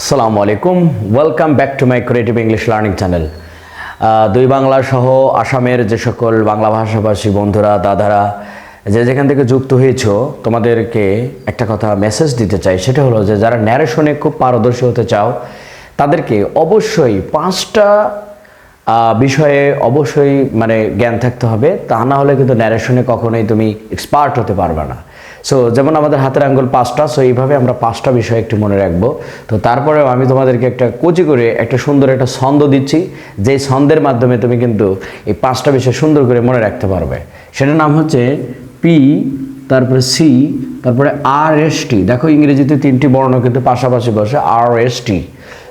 আসসালামু আলাইকুম। Welcome back to my creative English learning channel দুই বাংলা সহ আসামের যে সকল বাংলা ভাষাভাষী বন্ধুরা, দাদারা, যে যেখান থেকে যুক্ত হয়েছ, তোমাদেরকে একটা কথা মেসেজ দিতে চাই, সেটা হলো যে যারা ন্যারেশনে খুব পারদর্শী হতে চাও, তাদেরকে অবশ্যই পাঁচটা বিষয়ে অবশ্যই মানে জ্ঞান থাকতে হবে। তা না হলে কিন্তু ন্যারেশনে কখনোই তুমি এক্সপার্ট হতে পারবে না। সো যেমন আমাদের হাতের আঙ্গুল পাঁচটা সো এইভাবে আমরা পাঁচটা বিষয় একটু মনে রাখব। তো তারপরেও আমি তোমাদেরকে একটা কোচি করে, একটা সুন্দর একটা ছন্দ দিচ্ছি, যেই ছন্দের মাধ্যমে তুমি কিন্তু এই পাঁচটা বিষয় সুন্দর করে মনে রাখতে পারবে। সেটার নাম হচ্ছে পি, তারপরে সি, তারপরে আর এস টি। দেখো ইংরেজিতে তিনটি বর্ণ কিন্তু পাশাপাশি বসে, আর এস টি।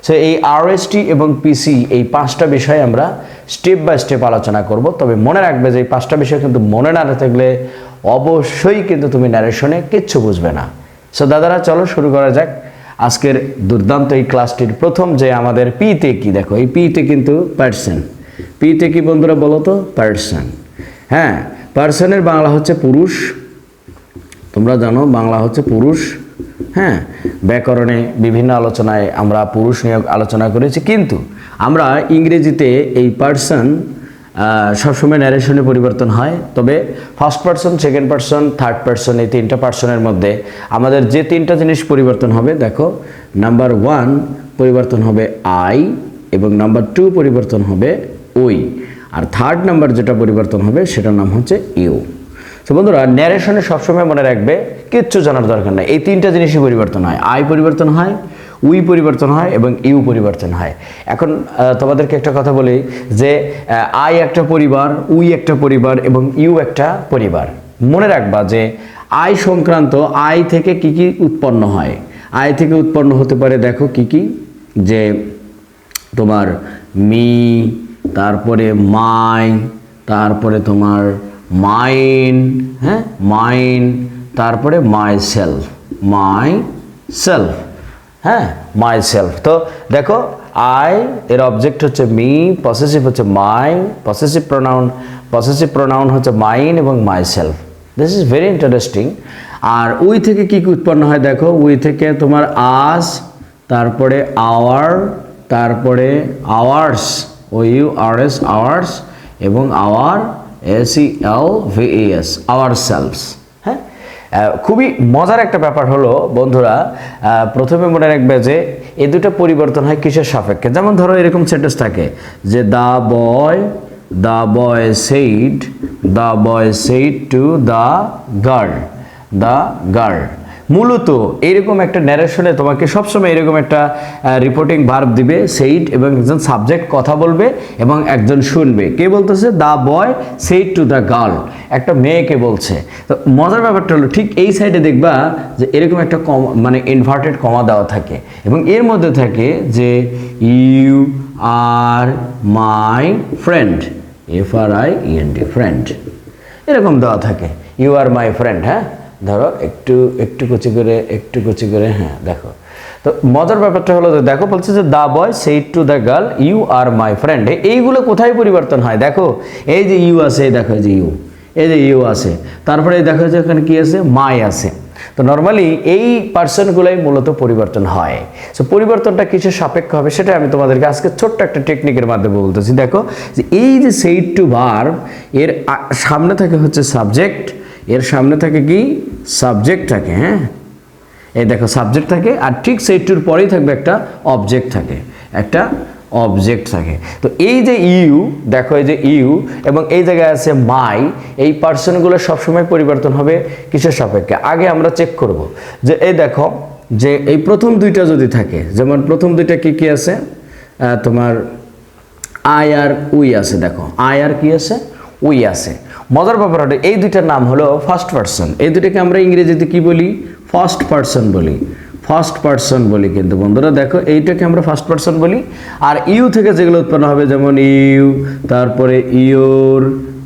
সো এই আরএসটি এবং পিসি এই পাঁচটা বিষয় আমরা স্টেপ বাই স্টেপ আলোচনা করব। তবে মনে রাখবে যে এই পাঁচটা বিষয় কিন্তু মনে না থাকলে অবশ্যই কিন্তু তুমি ন্যারেশনে কিচ্ছু বুঝবে না। সো দাদারা, চলো শুরু করা যাক। আজকের দুর্দান্ত এই ক্লাসটির প্রথম যে আমাদের পিতে কি দেখো, এই পিতে কিন্তু পার্সন পিতে কি বন্ধুরা, বলো তো পার্সন হ্যাঁ পার্সনের বাংলা হচ্ছে পুরুষ। তোমরা জানো, বাংলা হচ্ছে পুরুষ। হ্যাঁ ব্যাকরণে বিভিন্ন আলোচনায় আমরা পুরুষ নিয়ে আলোচনা করেছি। কিন্তু আমরা ইংরেজিতে এই পার্সন সবসময় ন্যারেশনে পরিবর্তন হয়। তবে first person second person third person এই তিনটা পার্সনের মধ্যে আমাদের যে তিনটা জিনিস পরিবর্তন হবে, দেখো নাম্বার ওয়ান পরিবর্তন হবে আই এবং নাম্বার টু পরিবর্তন হবে ওই। আর থার্ড নাম্বার যেটা পরিবর্তন হবে, সেটার নাম হচ্ছে ইউ তো বন্ধুরা ন্যারেশনে সবসময় মনে রাখবে, কিচ্ছু জানার দরকার নাই। এই তিনটা জিনিসই পরিবর্তন হয়। আই পরিবর্তন হয় উই পরিবর্তন হয় এবং ইউ পরিবর্তন হয়। এখন তোমাদেরকে একটা কথা বলি যে আই একটা পরিবার, উই একটা পরিবার এবং ইউ একটা পরিবার। মনে রাখবা যে, আই সংক্রান্ত আই থেকে কি কি উৎপন্ন হয়? আই থেকে উৎপন্ন হতে পারে দেখো কি কি? যে, তোমার মি, তারপরে মাই, তারপরে তোমার মাইন হ্যাঁ? মাইন, তারপরে মাই সেলফ মাই সেলফ হ্যাঁ মাই সেলফ তো দেখো আই এর অবজেক্ট হচ্ছে মি পসেসিভ হচ্ছে my possessive pronoun possessive pronoun হচ্ছে মাইন এবং myself this is very interesting R we থেকে কি কি উৎপন্ন হয় দেখো? উই থেকে তোমার আস তারপরে আওয়ার তারপরে ours O U R S ours এবং our S E L V S ourselves খুবই মজার একটা ব্যাপার হলো, বন্ধুরা প্রথমে মনে রাখবে যে এ দুটো পরিবর্তন হয় কিসের সাপেক্ষে। যেমন ধরো এরকম সেন্টেন্স থাকে যে the boy the boy said the boy said to the girl the girl মূলত এরকম একটা ন্যারেশনে তোমাকে সবসময় এরকম একটা রিপোর্টিং ভার্ব দিবে সেইট এবং একজন সাবজেক্ট কথা বলবে এবং একজন শুনবে। কে বলতেছে? The boy said to the girl একটা মেয়েকে বলছে। তো মজার ব্যাপারটা হলো, ঠিক এই সাইডে দেখবা যে এরকম একটা কম মানে ইনভার্টেড কমা দেওয়া থাকে। এবং এর মধ্যে থাকে যে you are my friend F R I E N D friend এরকম দেওয়া থাকে। ইউ আর মাই ফ্রেন্ড হ্যাঁ? ধরো একটু একটু কুচি করে, একটু কুচি করে হ্যাঁ দেখো। তো মজার ব্যাপারটা হলো দেখো, বলছে যে the boy said to the girl, you are my friend. এইগুলো কোথায় পরিবর্তন হয়? দেখো, এই যে ইউ আছে দেখো যে ইউ। এই যে ইউ আছে। তারপরে দেখো যে, এখানে কি আছে? মাই আছে। তো নর্মালি এই পার্সনগুলোই মূলত পরিবর্তন হয়। সো পরিবর্তনটা কিছু সাপেক্ষ হবে, সেটা আমি তোমাদেরকে আজকে ছোট্ট একটা টেকনিকের মাধ্যমে বলতেছি। দেখো, যে এই যে সেইট টু বার এর সামনে থাকে হচ্ছে সাবজেক্ট এর সামনে থাকে কি? সাবজেক্ট থাকে হ্যাঁ? এই দেখো সাবজেক্ট থাকে, আর ঠিক সেইট টুর পরেই থাকবে একটা অবজেক্ট থাকে, একটা অবজেক্ট থাকে। তো এই যে ইউ, দেখো এই যে ইউ, এবং এই জায়গায় আছে মাই, এই পার্সনগুলো সবসময় পরিবর্তন হবে কিসের সাপেক্ষে? আগে আমরা চেক করব যে, এই দেখো, যে এই প্রথম দুইটা যদি থাকে, যেমন প্রথম দুইটা কি কি আছে? তোমার আই আর উই আছে, দেখো, আই আর কি আছে? উই আছে। মজার ব্যাপার হলো এই দুইটার নাম হলো ফার্স্ট পার্সন এই দুটাকে আমরা ইংরেজিতে কি বলি? ফার্স্ট পার্সন বলি। ফার্স্ট পার্সন বলি কিন্তু বন্ধুরা, দেখো, এইটাকে আমরা ফার্স্ট পার্সন বলি। আর ইউ থেকে যেগুলো উৎপন্ন হবে, যেমন ইউ, তারপরে ইয়োর,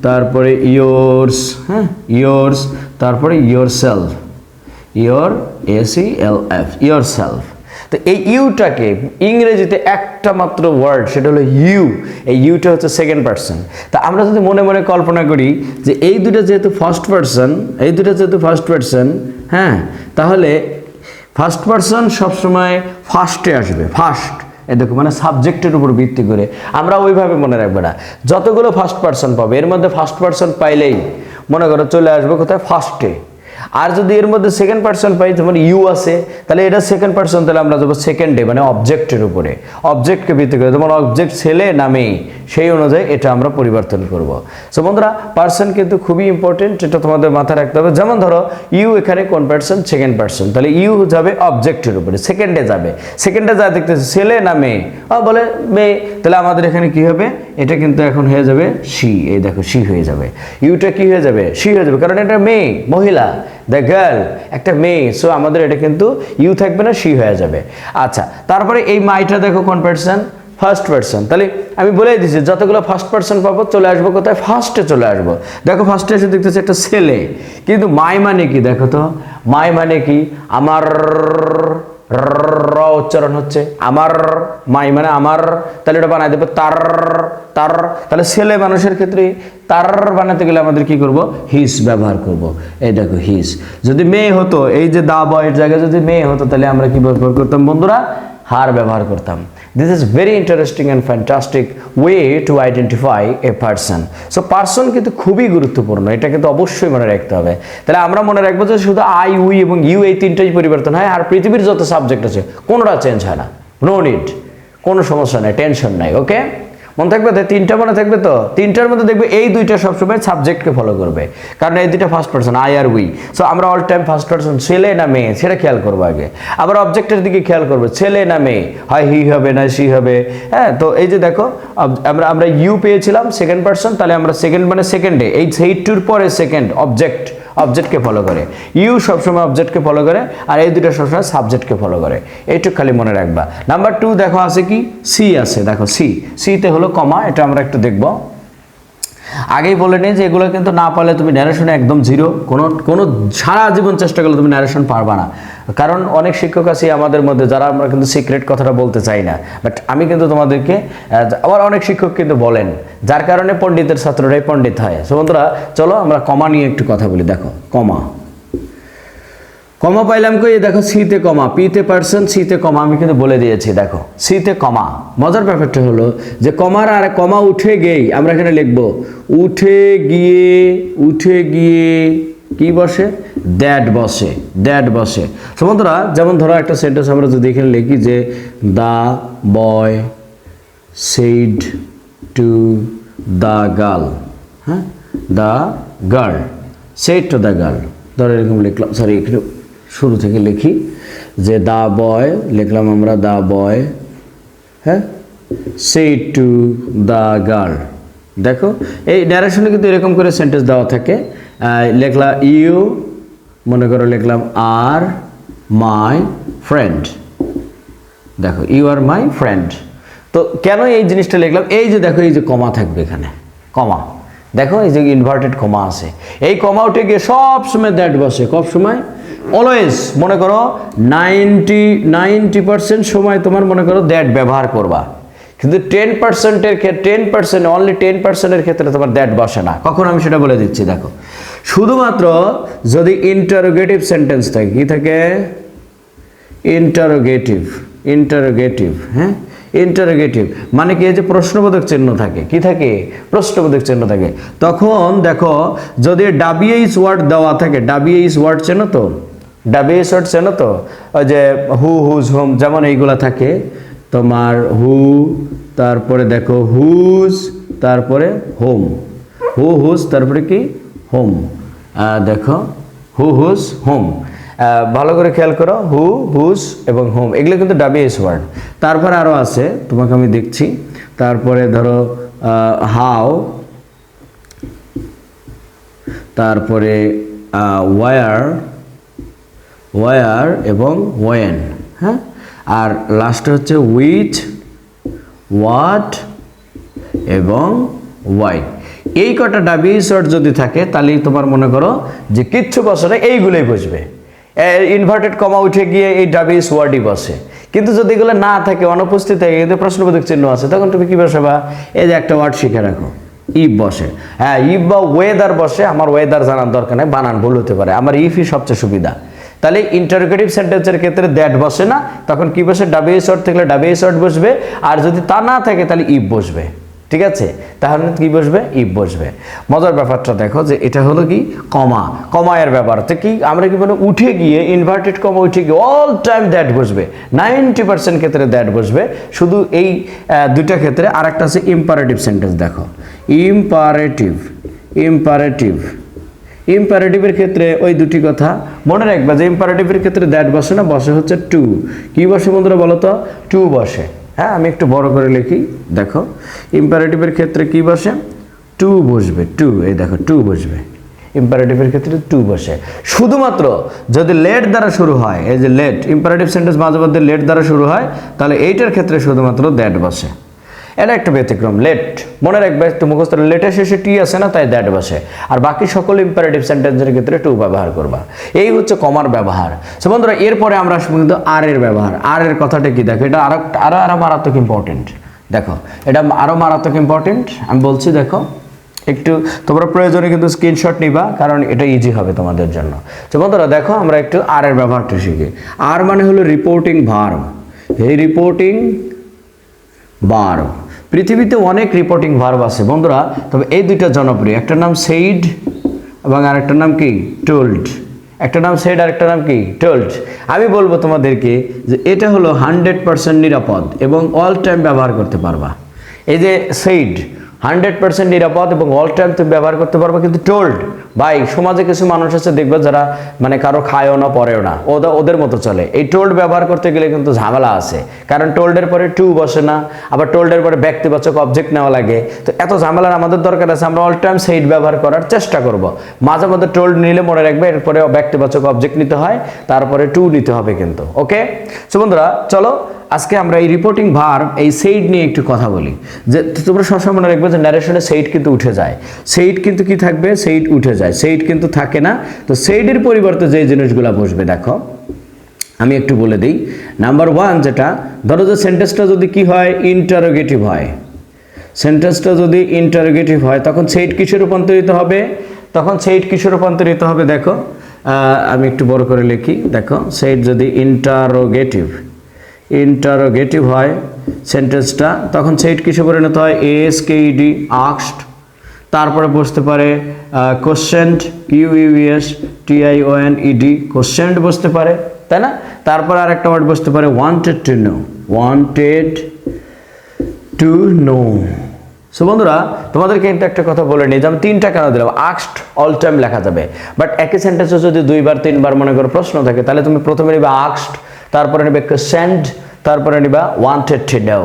তারপরে ইয়োর্স হ্যাঁ ইয়োর্স, তারপরে yourself your S E L F yourself তো এই ইউটাকে ইংরেজিতে একটা মাত্র ওয়ার্ড সেটা হলো ইউ এই ইউটা হচ্ছে সেকেন্ড পার্সন তা আমরা যদি মনে মনে কল্পনা করি যে এই দুটো যেহেতু ফার্স্ট পার্সন এই দুটো যেহেতু ফার্স্ট পার্সন হ্যাঁ তাহলে ফার্স্ট পার্সন সবসময় ফার্স্টে আসবে ফার্স্ট এ দেখো মানে সাবজেক্টের উপর ভিত্তি করে। আমরা ওইভাবে মনে রাখব না। যতগুলো ফার্স্ট পার্সন পাবে, এর মধ্যে ফার্স্ট পার্সন পাইলেই মনে করো চলে আসবে কোথায়? ফার্স্টে আর যদি এর মধ্যে সেকেন্ড পার্সন পাই, যেমন ইউ আছে, তাহলে এটা সেকেন্ড পার্সন তাহলে আমরা যাব সেকেন্ডে মানে অবজেক্টের উপরে। অবজেক্টকে ভিত্তি করে, যেমন অবজেক্ট ছেলে নামে সেই অনুযায়ী এটা আমরা পরিবর্তন করব। সো বন্ধুরা পার্সন কিন্তু খুবই ইম্পর্টেন্ট এটা তোমাদের মাথায় রাখতে হবে। যেমন ধরো ইউ এখানে কোন পার্সন সেকেন্ড পার্সন তাহলে ইউ যাবে অবজেক্টের উপরে সেকেন্ডে যাবে। সেকেন্ডে যা দেখতেছে, ছেলে না মেয়ে? বলে মেয়ে। তাহলে আমাদের এখানে কি হবে? এটা কিন্তু এখন হয়ে যাবে সি এই দেখো সি হয়ে যাবে। ইউটা কি হয়ে যাবে? সি হয়ে যাবে। কারণ এটা মেয়ে, মহিলা। দ্য গার্ল একটা মেয়ে সো আমাদের এটা কিন্তু ইউ থাকবে না সি হয়ে যাবে। আচ্ছা তারপরে এই মাইটা দেখো কোন পার্সন ফার্স্ট পার্সন তাহলে আমি বলে দিচ্ছি যতগুলো ফার্স্ট পার্সন পাবো, চলে আসব কোথায়? ফার্স্টে চলে আসব। দেখো ফার্স্টে এসে দেখতেছি একটা ছেলে। কিন্তু মাই মানে কি? দেখো তো, মাই মানে কি? আমার র উচ্চারণ হচ্ছে আমার, মাই মানে আমার, তাহলে এটা বানাই দেবো তার তার। তাহলে ছেলে মানুষের ক্ষেত্রে তার বানাতে গেলে আমাদের কি করব? হিস ব্যবহার করব। এই দেখো, হিস। যদি মেয়ে হতো, এই যে দা বয়ের জায়গায় যদি মেয়ে হতো, তাহলে আমরা কি ব্যবহার করতাম বন্ধুরা? হার ব্যবহার করতাম। This is very interesting and fantastic way to identify a person. So person কিন্তু খুবই গুরুত্বপূর্ণ। এটা কিন্তু অবশ্যই মনে রাখতে হবে। তাহলে আমরা মনে রাখব যে শুধু আই, উই এবং ইউ এই তিনটাই পরিবর্তন হয়, আর পৃথিবীর যত সাবজেক্ট আছে, কোনোটা চেঞ্জ হয় না। নো নিড কোনো সমস্যা নাই টেনশন নাই ওকে মনে থাকবে তো তিনটা মনে থাকবে তো? তিনটার মধ্যে দেখবে এই দুইটা সবসময় সাবজেক্টকে ফলো করবে। কারণ এই দুইটা ফার্স্ট পার্সন আই আর উই সো আমরা অল টাইম ফার্স্ট পার্সন ছেলে না মেয়ে, সেটা খেয়াল করব আগে। আবার অবজেক্টের দিকে খেয়াল করব, ছেলে না মেয়ে, হয় হি হবে না সি হবে। হ্যাঁ তো এই যে দেখো আমরা আমরা ইউ পেয়েছিলাম সেকেন্ড পার্সন তাহলে আমরা সেকেন্ড মানে সেকেন্ডে এই সেই টুর পরে সেকেন্ড অবজেক্ট অবজেক্টকে ফলো করে। ইউ সবসময় অবজেক্টকে ফলো করে আর এই দুটো সবসময় সাবজেক্টকে ফলো করে। এইটুক খালি মনে রাখবা। নাম্বার টু দেখো আছে কি? সি আছে। দেখো সি সিতে হলো কমা এটা আমরা একটু দেখব। আগেই বলে নিই যে এগুলো কিন্তু না পারলে তুমি ন্যারেশনে একদম জিরো কোনো কোনো সারা জীবন চেষ্টা করলে তুমি ন্যারেশন পারবা না। কারণ অনেক শিক্ষক আছে আমাদের মধ্যে যারা আমরা কিন্তু সিক্রেট কথাটা বলতে চাই না। বাট আমি কিন্তু তোমাদেরকে আবার অনেক শিক্ষক কিন্তু বলেন, যার কারণে পণ্ডিতের ছাত্ররাই পণ্ডিত হয়। সো বন্ধুরা, চলো আমরা কমা নিয়ে একটু কথা বলি। দেখো, কমা। কমা পাইলাম কই? দেখো সিতে কমা পিতে পার্সন সিতে কমা, আমি কিন্তু বলে দিয়েছি, দেখো সিতে কমা। মজার ব্যাপারটা হলো যে কমার আর কমা উঠে গেই, আমরা এখানে লিখব, উঠে গিয়ে উঠে গিয়ে, কি বসে? দ্যাট বসে দ্যাট বসে। বন্ধুরা যেমন ধরো একটা সেন্টেন্স আমরা যদি এখানে লিখি যে, the boy said to the girl হ্যাঁ? The girl, said to the girl. ধরো এরকম লিখলাম সরি একটু শুরু থেকে লিখি যে দা বয়, লিখলাম আমরা দা বয় হ্যাঁ? সেইড টু দা গার্ল দেখো, এই ডাইরেকশনে কিন্তু এরকম করে সেন্টেন্স দেওয়া থাকে। লিখলা ইউ মনে করো লিখলাম আর মাই ফ্রেন্ড দেখো ইউ আর মাই ফ্রেন্ড তো কেন এই জিনিসটা লিখলাম? এই যে দেখো, এই যে কমা থাকবে এখানে। কমা। দেখো এই যে ইনভার্টেড কমা আছে। এই কমা উঠে গিয়ে সব সময় দ্যাট বসে কব সময়। অলওয়েজ মনে করো নাইনটি নাইনটি পার্সেন্ট সময় তোমার মনে করো দ্যাট ব্যবহার করবা। কিন্তু টেন পার্সেন্টের ক্ষেত্রে টেন পার্সেন্ট অনলি টেন পার্সেন্টের ক্ষেত্রে তোমার দ্যাট বসে না। কখন আমি সেটা বলে দিচ্ছি, দেখো। শুধুমাত্র যদি ইন্টারোগেটিভ সেন্টেন্স থাকে, কি থাকে? ইন্টারোগেটিভ ইন্টারোগেটিভ হ্যাঁ? ইন্টারোগেটিভ মানে কি এই যে প্রশ্নবোধক চিহ্ন থাকে? কি থাকে? প্রশ্নবোধক চিহ্ন থাকে। তখন দেখো, যদি ডাবিএইচ ওয়ার্ড দেওয়া থাকে ডাবিএইচ ওয়ার্ড চেনো তো? ডাবিএইচ ওয়ার্ড চেনো তো? যে হু হুজ হোম যেমন এইগুলা থাকে। তোমার হু তারপরে দেখো হুজ তারপরে হোম হু হুজ তারপরে কি? হোম দেখো হু হুজ হোম ভালো করে খেয়াল করো হু হুস এবং হোম এগুলো কিন্তু ডাবিএস ওয়ার্ড। তারপরে আরও আছে, তোমাকে আমি দেখছি। তারপরে ধরো হাও তারপরে ওয়ার ওয়ার এবং ওয়েন হ্যাঁ? আর লাস্টে হচ্ছে উইথ হোয়াট এবং ওয়াই এই কটা ডাবি শর্ট যদি থাকে, তাহলেই তোমার মনে করো যে কিচ্ছু বছরে এইগুলোই বুঝবে ইনভার্টেড কমা উঠে গিয়ে এই ডাবিস ওয়ার্ডই বসে। কিন্তু যদি এগুলো না থাকে, অনুপস্থিত থাকে, কিন্তু প্রশ্নবোধক চিহ্ন আছে, তখন তুমি কি বসাবা? এই যে একটা ওয়ার্ড শিখে রাখো ইফ বসে। হ্যাঁ ইফ বা ওয়েদার বসে, আমার ওয়েদার জানার দরকার নেই, বানান, ভুল হতে পারে। আমার ইফই সবচেয়ে সুবিধা। তাহলে ইন্টারোগেটিভ সেন্টেন্সের ক্ষেত্রে দ্যাট বসে না, তখন কি বসে? ডাবিএস ওয়ার্ড থাকলে ডাবিএস ওয়ার্ড বসবে। আর যদি তা না থাকে, তাহলে ইফ বসবে। ঠিক আছে? তাহলে কি বসবে? ইফ বসবে। মজার ব্যাপারটা দেখো যে এটা হলো কি? কমা। কমায়ের ব্যাপার। তো কি আমরা কি বলে উঠে গিয়ে ইনভার্টেড কমা উঠে গিয়ে অল টাইম দ্যাট বসবে। নাইনটি পার্সেন্ট ক্ষেত্রে দ্যাট বসবে। শুধু এই দুইটা ক্ষেত্রে আর একটা আছে ইম্পারেটিভ সেন্টেন্স দেখো। ইম্পারেটিভ ইম্পারেটিভ ইম্পারেটিভের ক্ষেত্রে ওই দুটি কথা মনে রাখবা যে ইম্পারেটিভের ক্ষেত্রে দ্যাট বসে না, বসে হচ্ছে টু কি বসে বন্ধুরা বলো তো? টু বসে। হ্যাঁ আমি একটু বড় করে লিখি। দেখো ইম্পারেটিভের ক্ষেত্রে কি বসে? টু বসবে টু এই দেখো টু বসবে। ইম্পারেটিভের ক্ষেত্রে টু বসে। শুধুমাত্র যদি লেট দ্বারা শুরু হয়, এই যে লেট ইম্পারেটিভ সেন্টেন্স মাঝে মধ্যে লেট দ্বারা শুরু হয়, তাহলে এইটার ক্ষেত্রে শুধুমাত্র দ্যাট বসে। এটা একটা ব্যতিক্রম, লেট। মনে রাখবে, একটু মুখস্থ লেটের শেষে টি আছে না, তাই দ্যাট বসে। আর বাকি সকল ইম্পারেটিভ সেন্টেন্সের ক্ষেত্রে টু ব্যবহার করবা। এই হচ্ছে কমার ব্যবহার। সো বন্ধুরা, এরপরে আমরা আসব কিন্তু আর এর ব্যবহার। আর এর কথাটা কি? দেখো, এটা আরও আরও আরও মারাত্মক ইম্পর্টেন্ট দেখো, এটা আরও মারাত্মক ইম্পর্টেন্ট আমি বলছি, দেখো, একটু তোমরা প্রয়োজনে কিন্তু স্ক্রিনশট নিবা, কারণ এটা ইজি হবে তোমাদের জন্য। তো বন্ধুরা, দেখো, আমরা একটু আর এর ব্যবহারটা শিখি। আর মানে হলো রিপোর্টিং ভার্ব এই রিপোর্টিং ভার্ব পৃথিবীতে অনেক রিপোর্টিং ভার্ব আছে। বন্ধুরা, তবে এই দুইটা জনপ্রিয়। একটার নাম সেইড এবং আরেকটার নাম কি? টোল্ড একটা নাম সেড আর একটা নাম কি? টোল্ড আমি বলব তোমাদেরকে যে এটা হলো হান্ড্রেড পার্সেন্ট নিরাপদ এবং অল টাইম ব্যবহার করতে পারবা। এই যে সেইড হান্ড্রেড পার্সেন্ট নিরাপদ এবং অল টাইম তুমি ব্যবহার করতে পারবা, কিন্তু টোল্ড ভাই, সমাজে কিছু মানুষ আছে, দেখবে যারা মানে কারও খায়ও না, পরেও না। ওদের ওদের মতো চলে। এই টোল্ড ব্যবহার করতে গেলে কিন্তু ঝামেলা আছে। কারণ টোল্ডের পরে টু বসে না, আবার টোল্ডের পরে ব্যক্তিবাচক অবজেক্ট নেওয়া লাগে। তো এত ঝামেলার আমাদের দরকার আছে, আমরা অল টাইম সেইড ব্যবহার করার চেষ্টা করব। মাঝে মধ্যে টোল্ড নিলে মনে রাখবে এরপরে ব্যক্তিবাচক অবজেক্ট নিতে হয়, তারপরে টু নিতে হবে কিন্তু ওকে সো বন্ধুরা, চলো, আজকে আমরা এই রিপোর্টিং ভার এই সেইড নিয়ে একটু কথা বলি। যে তোমরা সবসময় মনে রাখবে যে ন্যারেশনে সেইট কিন্তু উঠে যায়। সেইট কিন্তু কি থাকবে? সেইট উঠে যায়। সেইড কিন্তু থাকে না। তো সেইডের পরিবর্তে যে জিনিসগুলো বসবে, দেখো, আমি একটু বলে দিই। নাম্বার ওয়ান যেটা, ধরো যে সেন্টেন্সটা যদি কি হয়? ইন্টারোগেটিভ হয়। সেন্টেন্সটা যদি ইন্টারোগেটিভ হয়, তখন সেইট কিসে রূপান্তরিত হবে? তখন সেইট কিসে রূপান্তরিত হবে, দেখো? আমি একটু বড় করে লিখি। দেখো সেইট যদি ইন্টারোগেটিভ ইন্টারোগেটিভ হয় সেন্টেন্সটা তখন সেইট কিসে পরিণত হয়? এস কে ইডি আক্সড তারপরে বসতে পারে questioned U U S T I O N E D questioned বসতে পারে, তাই না? তারপর আর একটা ওয়ার্ড বসতে পারে wanted to know wanted to know so বন্ধুরা, তোমাদেরকে কিন্তু একটা কথা বলে নিই যে আমি তিনটা কেন দিলাম? আক্সড অল টাইম লেখা যাবে। বাট একই সেন্টেন্সে যদি দুইবার, তিনবার মনে করো প্রশ্ন থাকে, তাহলে তুমি প্রথমে নিবে আক্সড তারপরে নিবে কোশ্চেন্ট তারপরে নিবা ওয়ান্টেড টু নো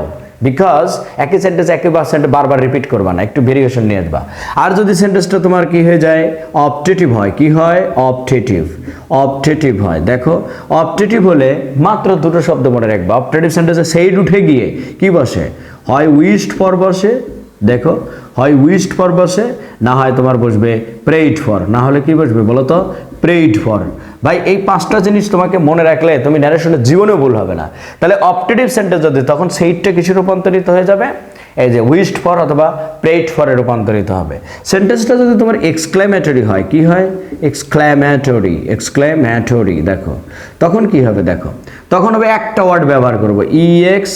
বিকজ একই সেন্টেন্স একই বার সেন্টেন্স বারবার রিপিট করবা না, একটু ভেরিয়েশন নিয়ে আসবা। আর যদি সেন্টেন্সটা তোমার কি হয়ে যায়? অপটেটিভ হয়। কি হয়? অপটেটিভ অপটেটিভ হয়। দেখো অপটেটিভ হলে মাত্র দুটো শব্দ মনে রাখবা। অপটেটিভ সেন্টেন্সে সেইড উঠে গিয়ে কি বসে? হয় উইস্ট ফর বসে, দেখো, হয় উইস্ট ফর বসে, না হয় তোমার বসবে প্রেইড ফর না হলে কি বসবে বলো তো? প্রেইড ফর ভাই, এই পাঁচটা জিনিস তোমাকে মনে রাখলে তুমি ন্যারেশনের জীবনেও ভুল হবে না। তাহলে অপটেটিভ সেন্টেন্স যদি, তখন সেইটটা কিছু রূপান্তরিত হয়ে যাবে? এই যে উইস্ট ফর অথবা প্রেইড ফরে রূপান্তরিত হবে। সেন্টেন্সটা যদি তোমার এক্সক্লামেটরি হয়, কি হয়? এক্সক্লামেটরি এক্সক্লামেটরি দেখো। তখন কি হবে, দেখো? তখন হবে একটা ওয়ার্ড ব্যবহার করব E X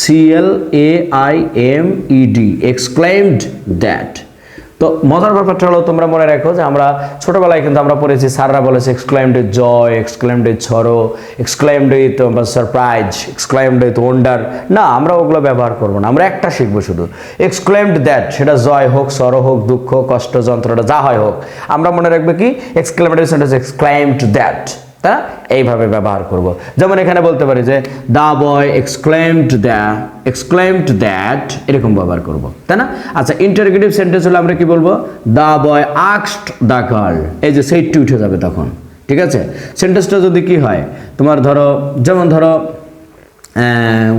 C L A I M E D exclaimed that তো মজার ব্যাপারটা হলো, তোমরা মনে রাখো যে আমরা ছোটবেলায় কিন্তু আমরা পড়েছি, স্যাররা বলেছে exclaimed joy exclaimed sorrow exclaimed with surprise exclaimed with wonder না, আমরা ওগুলো ব্যবহার করব না, আমরা একটা শিখব শুধু। এক্সক্লাইমড দ্যাট সেটা জয় হোক সরো হোক, দুঃখ কষ্ট, যন্ত্রণা, যা হয় হোক। আমরা মনে রাখবে কি? এক্সক্লামেটরি সেন্টেন্স এক্সক্লাইমড দ্যাট তা এইভাবে ব্যবহার করব। যেমন এখানে বলতে পারি যে, the boy exclaimed the, exclaimed that এরকম ব্যবহার করব। তাই না? আচ্ছা ইন্টারগেটিভ সেন্টেন্স হলে আমরা কি বলব? দা বয় আক্সড দ্য গার্ল এই যে সেইটটি উঠে যাবে তখন। ঠিক আছে? সেন্টেন্সটা যদি কি হয়, তোমার ধরো, যেমন ধরো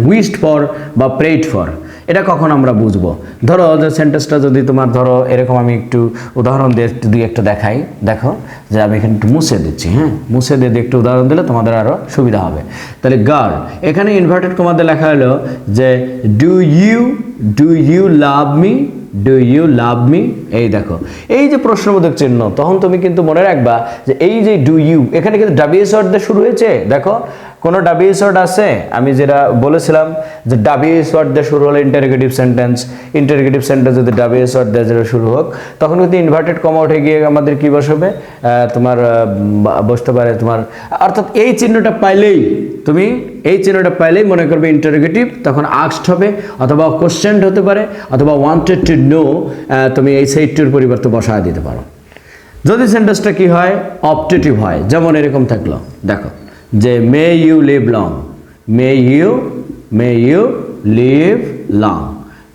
উইস্ট ফর বা প্রেড ফর এটা কখন আমরা বুঝব? ধরো, যে সেন্টেন্সটা যদি তোমার ধরো, এরকম আমি একটু উদাহরণ দিয়ে দুই একটা দেখাই। দেখো, যে আমি এখানে একটু মুছে দিচ্ছি হ্যাঁ? মুছে দিয়ে একটু উদাহরণ দিলে তোমাদের আরও সুবিধা হবে। তাহলে গার্ল এখানে ইনভার্টেড কমাতে লেখা হলো যে do you do you love me do you love me এই দেখো, এই যে প্রশ্নবোধক চিহ্ন, তখন তুমি কিন্তু মনে রাখবা যে, এই যে ডু ইউ এখানে কিন্তু ডাবিএস দিয়ে শুরু হয়েছে। দেখো কোনো ডাবিএস ওয়ার্ড আছে? আমি যেটা বলেছিলাম যে ডাবিএস ওয়ার্ড দিয়ে শুরু হলে ইন্টারগেটিভ সেন্টেন্স ইন্টারগেটিভ সেন্টেন্স যদি ডাবিএস ওয়ার্ড দিয়ে যেটা শুরু হোক, তখন কিন্তু ইনভার্টেড কমা উঠে গিয়ে আমাদের কি বসবে? তোমার বসতে পারে তোমার, অর্থাৎ এই চিহ্নটা পাইলেই, তুমি এই চিহ্নটা পাইলেই মনে করবে ইন্টারগেটিভ তখন আক্সড হবে, অথবা কোশ্চেন হতে পারে, অথবা ওয়ান্টেড টু নো তুমি এই সেইটটির পরিবর্তে বসায় দিতে পারো। যদি সেন্টেন্সটা কি হয়? অপটেটিভ হয়। যেমন এরকম থাকল। দেখো। যে may you live long may you may you live long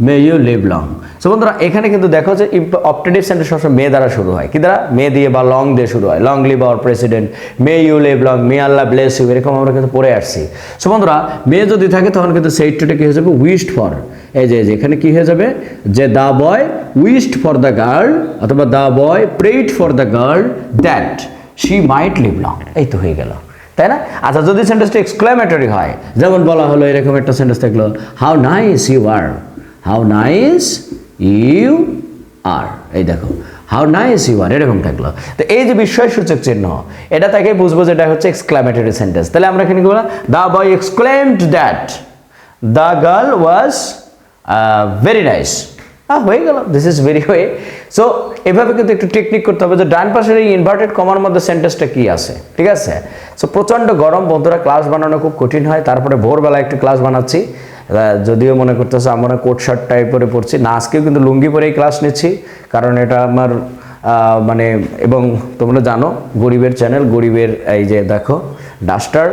may you live long so বন্ধুরা, এখানে কিন্তু দেখো যে অপটেটিভ সেন্টেন্স সবসময় মে দ্বারা শুরু হয়। কি দ্বারা? মে দিয়ে বা লং দিয়ে শুরু হয়। Long live our president may you live long may Allah bless you এরকম আমরা কিন্তু পড়ে আসছি। সো বন্ধুরা মে যদি থাকে, তখন কিন্তু সেইটটা কি হয়ে যাবে? উইস্ট ফর এই যে এখানে কি হয়ে যাবে? যে the boy wished for the girl অথবা the boy prayed for the girl that she might live long এই তো হয়ে গেল। তাই না? আচ্ছা যদি সেন্টেন্সটা এক্সক্লামেটরি হয়, যেমন বলা হলো এরকম একটা সেন্টেন্স থাকল how nice you are how nice you are এই দেখো হাউ নাইস ইউ আর এরকম থাকল। তো এই যে বিস্ময়সূচক চিহ্ন, এটা তাকে বুঝব যে এটা হচ্ছে এক্সক্লামেটরি সেন্টেন্স তাহলে আমরা এখানে কি বললাম? The boy exclaimed that the girl was very nice হয়ে গেল। This is very way so এভাবে কিন্তু একটু টেকনিক করতে হবে যে ডান পাশের এই ইনভার্টেড কমার মধ্যে সেন্টেন্সটা কি আছে? ঠিক আছে? সো প্রচণ্ড গরম। বন্ধুরা ক্লাস বানানো খুব কঠিন হয়। তারপরে ভোরবেলা একটু ক্লাস বানাচ্ছি। যদিও মনে করতেছে আমরা কোট শার্ট টাইপ পরে পড়ছি। না, আজকেও কিন্তু লুঙ্গি পরেই ক্লাস নিচ্ছি। কারণ এটা আমার মানে এবং তোমরা জানো, গরিবের চ্যানেল গরিবের এই যে দেখো duster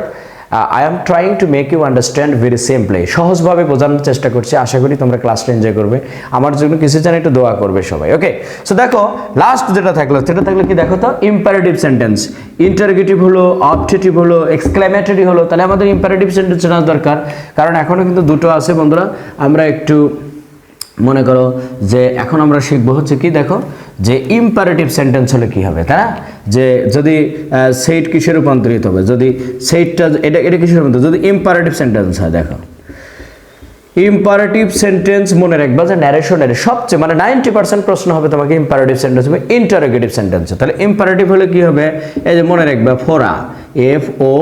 I am trying to make you understand very simply সহজভাবে বোঝানোর চেষ্টা করছি। আশা করি তোমরা ক্লাসটা এনজয় করবে। আমার জন্য কিছু জানি একটু দোয়া করবে সবাই ওকে সো দেখো লাস্ট যেটা থাকল, সেটা থাকল কি দেখো তো? ইম্পারেটিভ সেন্টেন্স ইন্টারগেটিভ হলো অবজেক্টিভ হলো এক্সক্লামেটরি হলো। তাহলে আমাদের ইম্পারেটিভ সেন্টেন্স জানা দরকার। কারণ এখনও কিন্তু দুটো আছে বন্ধুরা। আমরা একটু মনে করো যে এখন আমরা শিখব হচ্ছে কি দেখো? যে ইম্পারেটিভ সেন্টেন্স হলে কি হবে না? যে যদি সেইট কিসে রূপান্তরিত হবে? যদি সেইটটা এটা এটা কিসে রূপান্তরিত যদি ইম্পারেটিভ সেন্টেন্স হয়, দেখো। ইম্পারেটিভ সেন্টেন্স মনে রাখবা যে ন্যারেশনের সবচেয়ে মানে নাইনটি পার্সেন্ট প্রশ্ন হবে তোমাকে ইম্পারেটিভ সেন্টেন্স হবে ইন্টারোগেটিভ সেন্টেন্স তাহলে ইম্পারেটিভ হলে কি হবে? এই যে মনে রাখবা, ফোরা। এফ ও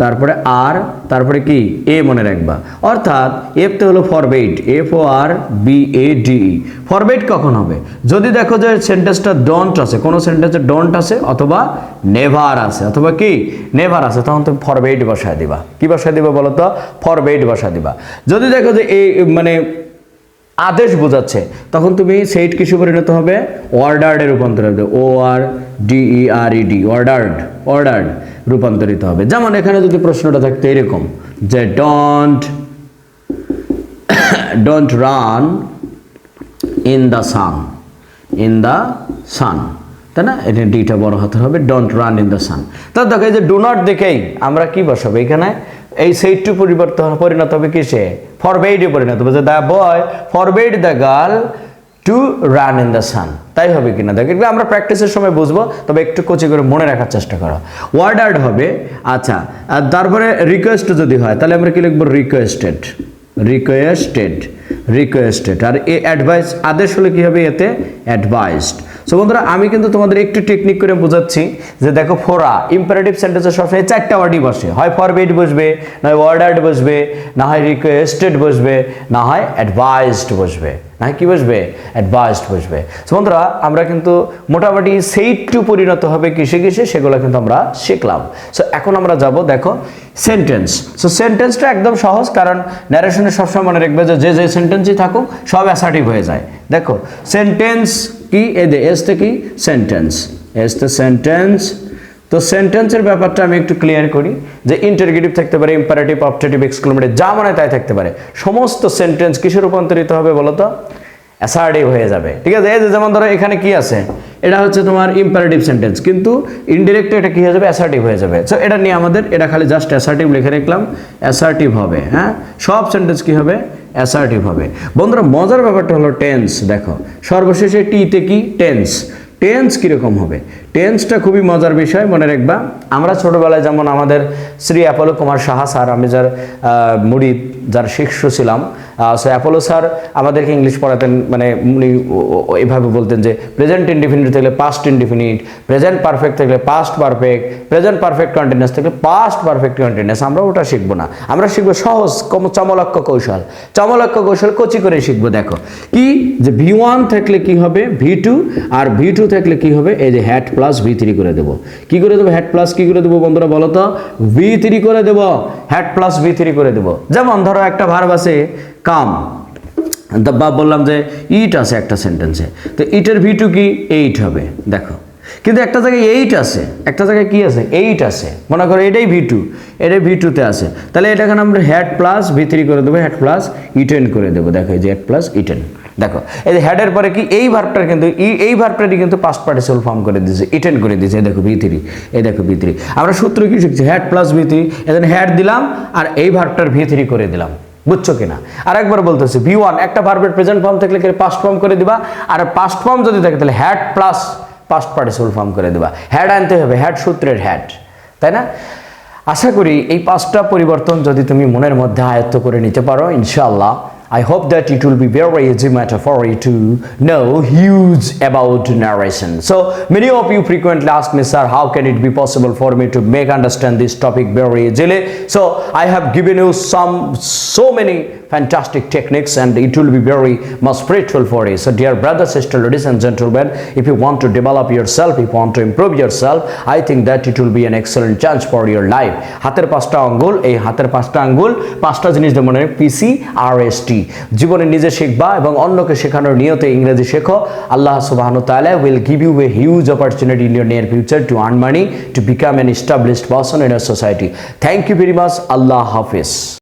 তারপরে আর তারপরে কি? এ মনে রাখবা। অর্থাৎ এফতে হলো forbade F O R B A D forbade কখন হবে? যদি দেখো যে সেন্টেন্সটা ডন্ট আছে, কোনো সেন্টেন্সে ডন্ট আছে অথবা নেভার আছে, অথবা কি? নেভার আছে, তখন তুমি ফরবেট বসায় দিবা। কি বসায় দিবা বলো তো ফরবেট বসায় দিবা। যদি দেখো যে এই মানে আদেশ বোঝাচ্ছে, তখন তুমি সেইট কিছু পরিণত হবে? অর্ডার্ডে রূপান্তরিত হবে। O R D E R E D ordered ordered রূপান্তরিত হবে। যেমন এখানে যদি প্রশ্নটা থাকতো এরকম, যে don't don't run in the sun in the sun তাই না? এটা ডিটা বড় হাতে হবে don't run in the sun তো দেখো এই যে ডু নট দেখেই আমরা কি বসাবো? এখানে এই সেইটটু পরিবর্তন পরিণত হবে কিসে? ফরবেইডে পরিণত হবে। যে the boy forbade the girl to run in the sun তাই হবে কিনা? দেখো, এগুলো আমরা প্র্যাকটিসের সময় বুঝব, তবে একটু কোচি করে মনে রাখার চেষ্টা করো। ওয়ার্ড ওয়ার্ডার্ড হবে আচ্ছা আর তারপরে রিকোয়েস্ট যদি হয়, তাহলে আমরা কি লিখব? রিকোয়েস্টেড রিকোয়েস্টেড রিকোয়েস্টেড আর এ অ্যাডভাইস আদেশ হলে কি হবে এতে? অ্যাডভাইসড সো বন্ধুরা, আমি কিন্তু তোমাদের একটু টেকনিক করে বোঝাচ্ছি যে দেখো, ফোরা ইম্পারেটিভ সেন্টেন্সে সবসময় চারটা ওয়ার্ডই বসে। হয় ফরবেড বসবে না হয় ওয়ার্ডার্ড বসবে, না হয় রিকোয়েস্টেড বসবে, না হয় অ্যাডভাইসড বসবে। না কি বসবে? অ্যাডভাইসড বসবে। সো বন্ধুরা, আমরা কিন্তু মোটামুটি সেই টু পরিণত হবে কিসে কিসে, সেগুলো কিন্তু আমরা শিখলাম। সো এখন আমরা যাব, দেখো সেন্টেন্স সো সেন্টেন্সটা একদম সহজ, কারণ ন্যারেশনে সবসময় মনে রাখবে যে যে যে সেন্টেন্সই থাকুক, সব অ্যাসার্টিভ হয়ে যায়। দেখো সেন্টেন্স কি? এ দে এসতে কি? সেন্টেন্স এসতে সেন্টেন্স তো সেন্টেন্সের ব্যাপারটা আমি একটু ক্লিয়ার করি যে ইন্টারগেটিভ থাকতে পারে ইম্পারেটিভ অপটেটিভ এক্সক্লোমেটিভ যা মনে তাই থাকতে পারে। সমস্ত সেন্টেন্স কিসে রূপান্তরিত হবে বলো তো? অ্যাসার্টিভ হয়ে যাবে। ঠিক আছে? এই যে যেমন ধরো এখানে কি আছে? এটা হচ্ছে তোমার ইম্পারেটিভ সেন্টেন্স কিন্তু ইনডিরেক্ট এটা কি হয়ে যাবে? অ্যাসার্টিভ হয়ে যাবে। সো এটা নিয়ে আমাদের, এটা খালি জাস্ট অ্যাসার্টিভ লিখে রাখলাম অ্যাসার্টিভ হবে হ্যাঁ? সব সেন্টেন্স কি হবে? অ্যাসার্টিভ হবে। বন্ধুরা, মজার ব্যাপারটা হলো টেন্স দেখো। সর্বশেষে টিতে কি? টেন্স টেন্স কীরকম হবে? টেন্সটা খুবই মজার বিষয়, মনে রাখবা। আমরা ছোটোবেলায় যেমন আমাদের শ্রী অ্যাপোলো কুমার সাহা স্যার, আমি যার মুড়ি, যার শিষ্য ছিলাম সো অ্যাপোলো স্যার আমাদেরকে ইংলিশ পড়াতেন মানে উনি এভাবে বলতেন যে প্রেজেন্ট ইনডিফিনিট থাকলে পাস্ট ইনডিফিনিট প্রেজেন্ট পারফেক্ট থাকলে past perfect present perfect continuous থাকলে পাস্ট পারফেক্ট কন্টিনিউয়াস আমরা ওটা শিখব না। আমরা শিখব সহজ, কম- চমলক্ষ কৌশল। চমলক্ষ কৌশল কচি করে শিখব, দেখো। কি? যে ভি ওয়ান থাকলে কি হবে? ভি টু আর ভি টু থাকলে কি হবে? এই যে হ্যাট প্লাস ভি থ্রি করে দেবো। কি করে দেবো? হ্যাট প্লাস কি করে দেবো বন্ধুরা বলো তো? ভি থ্রি করে দেবো। হ্যাট প্লাস ভি থ্রি করে দেবো। যেমন ধরো একটা ভার্ব আছে কাম। বা বললাম যে, ইট আছে একটা সেন্টেন্সে তো ইটের ভি টু কি? এইট হবে। দেখো। কিন্তু একটা জায়গায় এইট আছে। একটা জায়গায় কি আছে? এইট আছে। মনে করো এটাই ভি টু এটাই ভি টুতে আছে। তাহলে এটা এটাকে আমরা হ্যাড প্লাস ভি থ্রি করে দেবো। হ্যাড প্লাস ইটেন করে দেবো। দেখো এই যে হ্যাড প্লাস ইটেন দেখো। এই যে হ্যাডের পরে কি? এই ভার্বটার কিন্তু এই ভার্বটারই কিন্তু পাস্ট পার্টিসিপাল ফর্ম করে দিয়েছে। ইটেন করে দিয়েছে। এই দেখো থ্রি এই দেখো ভি থ্রি আমরা সূত্র কি শিখছি? হ্যাড প্লাস ভি থ্রি এখানে হ্যাড দিলাম আর এই ভার্বটার ভি থ্রি করে দিলাম। বুঝছ কিনা? আর একবার বলতেছি ভি ওয়ান একটা ভার্বের প্রেজেন্ট ফর্ম থাকলে পাস্ট ফর্ম করে দিবা? আর পাস্ট ফর্ম যদি থাকে তাহলে had plus past participle form করে দিবা। হ্যাড আনতে হবে হ্যাড সূত্রের হ্যাড তাই না? আশা করি এই পাঁচটা পরিবর্তন যদি তুমি মনের মধ্যে আয়ত্ত করে নিতে পারো, ইনশাআল্লাহ। I hope that it will be very easy matter for you to know huge about narration. So many of you frequently ask me, sir, how can it be possible for me to make understand this topic very easily? So I have given you some so many fantastic techniques and it will be very much spiritual for you. So dear brothers, sisters, ladies and gentlemen, if you want to develop yourself, if you want to improve yourself, I think that it will be an excellent chance for your life. হাতের পাঁচটা আঙ্গুল এই হাতের পাঁচটা আঙ্গুল পাঁচটা জিনিস যেমন পিসি আর এস টি জীবনে নিজে শিখবা এবং অন্যকে শেখানোর নিয়তে ইংরেজি শেখো আল্লাহ সুবাহ তাআলা will give you a huge opportunity in your near future to earn money to become an established person in a society. Thank you very much. Allah Hafiz.